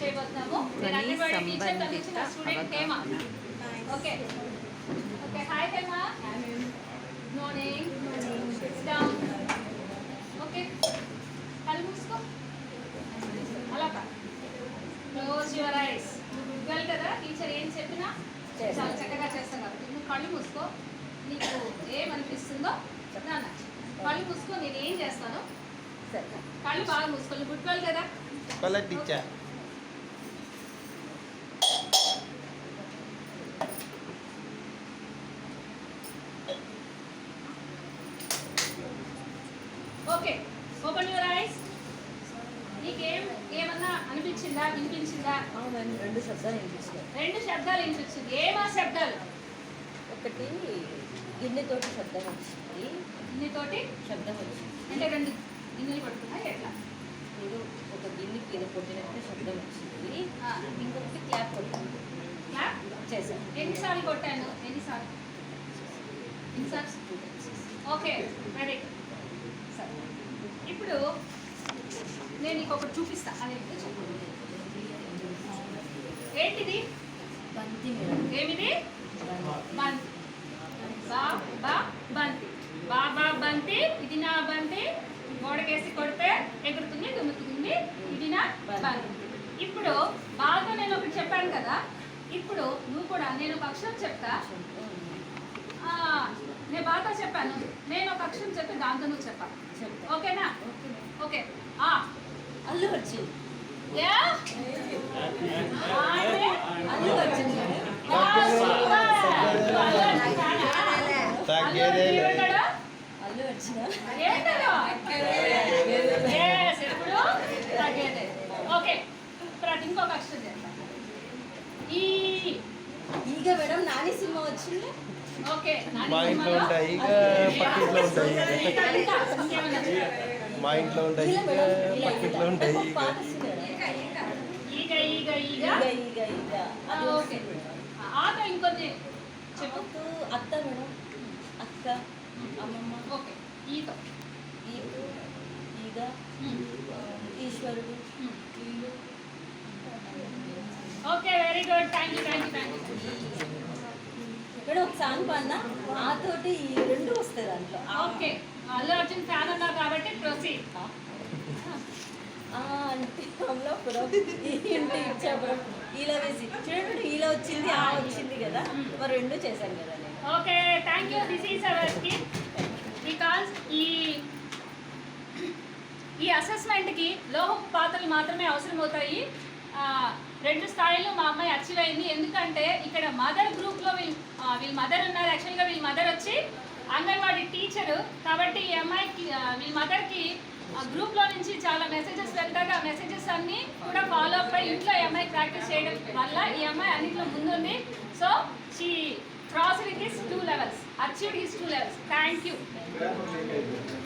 చేయబోతున్నాము. నేను అంగన్వాడీ టీచర్ తగ్గించిన student Hema okay. Okay hi Hema. Morning down okay. కళ్ళు మూసుకో. అలా close your eyes good girl కదా టీచర్ ఏం చెప్పినా? చేస్తాను. చాలా చక్కగా చేస్తాం కాబట్టి. నువ్వు కళ్ళు మూసుకో. నీకు ఏమనిపిస్తుందో నాన్న. కళ్ళు మూసుకో నేను ఏం చేస్తాను? సరే. కళ్ళు బాగా మూసుకో. నువ్వు గుడ్ గర్ల్ కదా? Colour teacher okay open your eyes నీకేం ఏమన్నా అనిపించిందా? వినిపించిందా? అవునండి రెండు శబ్దాలు వినిపించినాయి రెండు శబ్దాలు వినిపించింది. ఏమా శబ్దాలు? ఒకటి గిన్నెతోటి శబ్దం వచ్చింది. దీనితోటి శబ్దం వచ్చింది. అంటే రెండు గిన్నెలు పట్టుకున్నాయి ఎట్లా? ఏదో ఒక గిన్నెకి ఏదో కొట్టినట్టు శబ్దం వచ్చింది. ఇంకొకటి క్లాప్ కొట్టింది. క్లాప్? చేశాను. ఎన్నిసార్లు కొట్టాను? ఎన్నిసార్లు? ఎన్నిసార్లు? ఓకే రెడీ సరే ఇప్పుడు నేను నీకు ఒకటి చూపిస్తా. చెప్పు? ఏంటిది? బంతి ఏమిది? బంతి. బంతి. బా బా బంతి. బంతి. ఇది నా బంతి. గోడకేసి కొడితే ఎగురుతుంది దుమ్ముతుంది. ఇది నా బంతి. ఇప్పుడు బాగా నేను ఒకటి చెప్పాను కదా. ఇప్పుడు నువ్వు కూడా నేను ఒక అక్షరం చెప్తా. నేను బాగా చెప్పాను. నేను ఒక అక్షరం చెప్పి దాంతో నువ్వు చెప్పాలి. చెప్తా. ఓకేనా? ఓకే. అల్లు అంటే అల్లు. ఓకే ఇంకొక అక్షరం ఈ. ఈగ మేడం నాని సినిమా వచ్చింది? ఓకే నాని మా ఇంట్లో సినిమాలో- ఉంటాయి ఇక పక్కింట్లో ఉంటాయి. మా ఇంట్లో ఉంటాయి. పక్కింట్లో. ఉంటాయి. అత్త మేడం. అక్క అమ్మమ్మ. ఓకే. ఈతో ఈగు ఈగ. ఉమ్, ఆ, ఈశ్వరుడు. ఉమ్. వీళ్ళు okay very good. Thank you thank you thank you. Madam ఒక సాంగ్ పాడినా? ఆ తోటి ఈ రెండు వస్తాయి దాంట్లో. ఓకే. అల్లు అర్జున్ ఫ్యాన్ కాబట్టి ప్రొసీడ్. వేసి. చూడండి వచ్చింది ఆ వచ్చింది కదా. మరి రెండు చేశాను కదా okay thank you this is our skin because ఈ ఈ అసెస్మెంట్కి లోహపు పాత్రలు మాత్రమే అవసరమవుతాయి. రెండు స్థాయిలో మా అమ్మాయి అచీవ్ అయింది. ఎందుకంటే ఇక్కడ మదర్ గ్రూప్లో వీళ్ళు వీళ్ళ మదర్ ఉన్నారు. యాక్చువల్గా వీళ్ళ మదర్ వచ్చి అంగన్వాడీ టీచరు కాబట్టి ఈ అమ్మాయికి వీళ్ళ మదర్కి గ్రూప్లో నుంచి చాలా మెసేజెస్ వెళ్తాక ఆ మెసేజెస్ అన్నీ కూడా ఫాలో అప్ అయ్యి ఇంట్లో ఈ అమ్మాయి ప్రాక్టీస్ చేయడం వల్ల ఈ అమ్మాయి అన్నింటిలో ముందుంది so she crossed with his two levels, achieved his two levels. Thank.